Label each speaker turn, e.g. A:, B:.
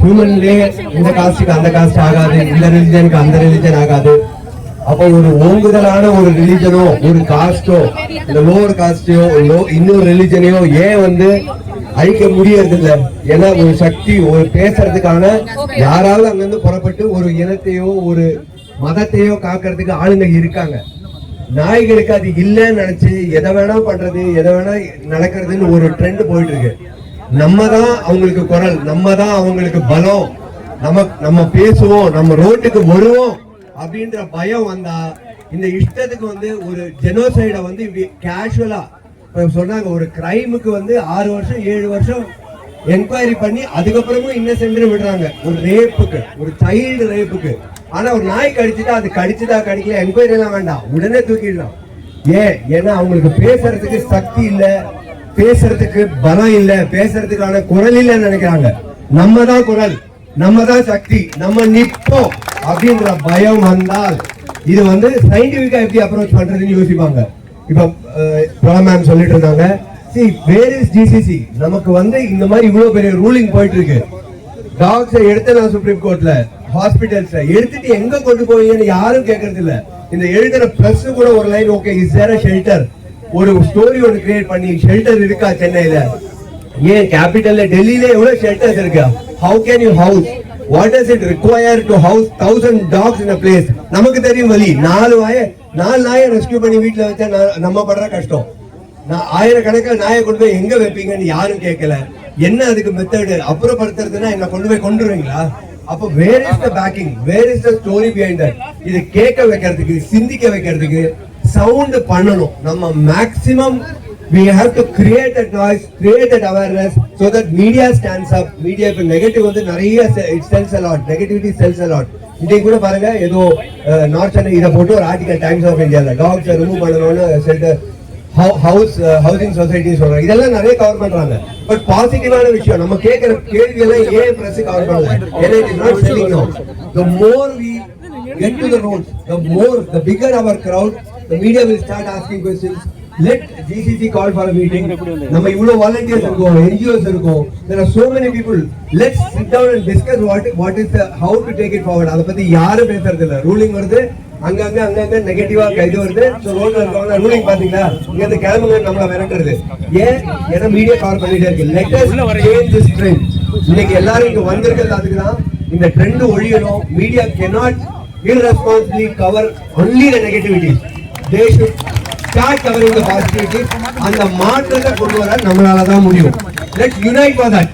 A: ஹியூமன்லே இந்த காஸ்டுக்கு அந்த காஸ்ட் ஆகாது இந்த ரிலிஜனுக்கு அந்த ரிலிஜன் ஆகாது. அப்போ ஒரு ஓங்குதலான ஒரு ரிலிஜனோ ஒரு காஸ்டோ இந்த லோவர் காஸ்டையோ லோ இன்னொரு ரிலிஜனையோ ஏன் வந்து அழிக்க முடியறது இல்ல ஏன்னா ஒரு சக்தி ஒரு பேசுறதுக்கான யாராவது அங்கிருந்து புறப்பட்டு ஒரு இனத்தையோ ஒரு மதத்தையோ காக்கிறதுக்கு ஆளுங்க இருக்காங்க. நாய்களுக்கு அது இல்லைன்னு நினைச்சு எதை வேணா பண்றது எதை வேணா நடக்கிறதுன்னு ஒரு ட்ரெண்ட் போயிட்டு இருக்கு. நம்ம தான் அவங்களுக்கு குரல் நம்ம தான் அவங்களுக்கு பலம். நம்ம நம்ம பேசுவோம் நம்ம ரோட்டுக்கு வருவோம் அப்படின்ற பயம் வந்தா இந்த இஷ்டத்துக்கு வந்து ஒரு ஜெனோசைடை வந்து இப்படி கேஷுவலா சொன்னாங்க ஒரு கிரைமுக்கு வந்து ஆறு வருஷம் ஏழு வருஷம் என்கொயரி பண்ணி அதுக்கப்புறமும் இன்னசென்ட் விடுறாங்க. ஒரு ரேப்புக்கு ஒரு சைல்டு ரேப்புக்கு ஆனா ஒரு நாய் கடிச்சுட்டா அது கடிச்சுதா கடிக்கல என்கொயரி எல்லாம் வேண்டாம். உடனே தூக்கிடலாம். ஏன்? ஏன்னா அவங்களுக்கு பேசுறதுக்கு சக்தி இல்லை. பேசுறதுக்கு பலம் இல்ல பேசுறதுக்கான குரல் இல்லைன்னு நினைக்கிறாங்க. நம்ம தான் குரல் நம்ம தான் சக்தி நம்ம நிற்போம் அப்படின்ற பயம் வந்தால் இது வந்து சயின்டிபிக்கா எப்படி அப்ரோச் பண்றதுன்னு யோசிப்பாங்க. இப்ப மேம் சொல்லிட்டு இருந்தாங்க சி வேர் இஸ் ஜிசிசி நமக்கு வந்து இந்த மாதிரி இவ்வளவு பெரிய ரூலிங் போயிட்டு இருக்கு டாக்ஸ் எடுத்து நான் சுப்ரீம் கோர்ட்ல ஹாஸ்பிட்டல்ஸ்ல எடுத்துட்டு எங்க கொண்டு போவீங்கன்னு யாரும் கேட்கறது இல்ல இந்த எழுதுற பிரஸ் கூட ஒரு line okay is there shelter ஒரு ஸ்டோரி ஒன்று கிரியேட் பண்ணி ஷெல்டர் இருக்கா சென்னையில? ஏன் கேபிட்டல்ல டெல்லியில எவ்வளவு ஷெல்டர்ஸ் இருக்கு? How can you house what does it require to house thousand dogs in place நமக்கு தெரியும் வழி நாலு வாய நாலு நாயை ரெஸ்கியூ பண்ணி வீட்டில் வச்சா நம்ம படுற கஷ்டம். நான் ஆயிரக்கணக்கில் நாயை கொண்டு போய் எங்க வைப்பீங்கன்னு யாரும் கேட்கல. என்ன அதுக்கு மெத்தடு அப்புறப்படுத்துறதுன்னா என்ன கொண்டு போய் கொண்டுருவீங்களா அப்போ where is the backing where is the story behind இது கேட்க வைக்கிறதுக்கு சிந்திக்க வைக்கிறதுக்கு சவுண்ட் பண்ணணும். நம்ம maximum we have to create that noise create that awareness so that media stands up. Media இப்போ நெகட்டிவ் வந்து நிறைய it sells a lot negativity sells a lot இன்றைக்கு கூட பாருங்க. ஏதோ நார்த் சென்னை இதை போட்டு ஒரு ஆர்டிகல் டைம்ஸ் ஆஃப் இந்தியாவில் டாக்ஸ் ரிமூவ் பண்ணணும்னு சொல்லிட்டு ஹவுஸ் ஹவுசிங் சொசைட்டி சொல்றாங்க. இதெல்லாம் நிறைய கவர் பண்றாங்க. பட் பாசிட்டிவான விஷயம் நம்ம கேட்கிற கேள்வி எல்லாம் ஏன் பிரஸ் கவர் பண்ணல? ஏன்னா it is not the no the more the get to the the media will start asking questions let GCC call for a meeting நம்ம இவ்வளவு volunteers இருக்கோம் NGOs இருக்கோம் there are so many people let's sit down and discuss what what is the how to take it forward அத பத்தி யாரும் பேசுறது இல்ல ruling வருது அங்கங்க அங்கங்க நெகட்டிவா இது வருது ஸோ ரோட்ல இருக்கவங்க ரூலிங் பாத்தீங்களா இங்க இருந்து கிளம்புங்க நம்மள மிரட்டுறது ஏன் ஏன்னா மீடியா கவர் பண்ணிட்டே இருக்கு let us change this trend இன்னைக்கு எல்லாரும் இங்க வந்திருக்கிறது அதுக்கு தான் இந்த trend ஒழியணும் media cannot irresponsibly cover only the negativity they should start covering the positivity அந்த மாற்றத்தை கொண்டு வர நம்மளால தான் முடியும். Let's unite for that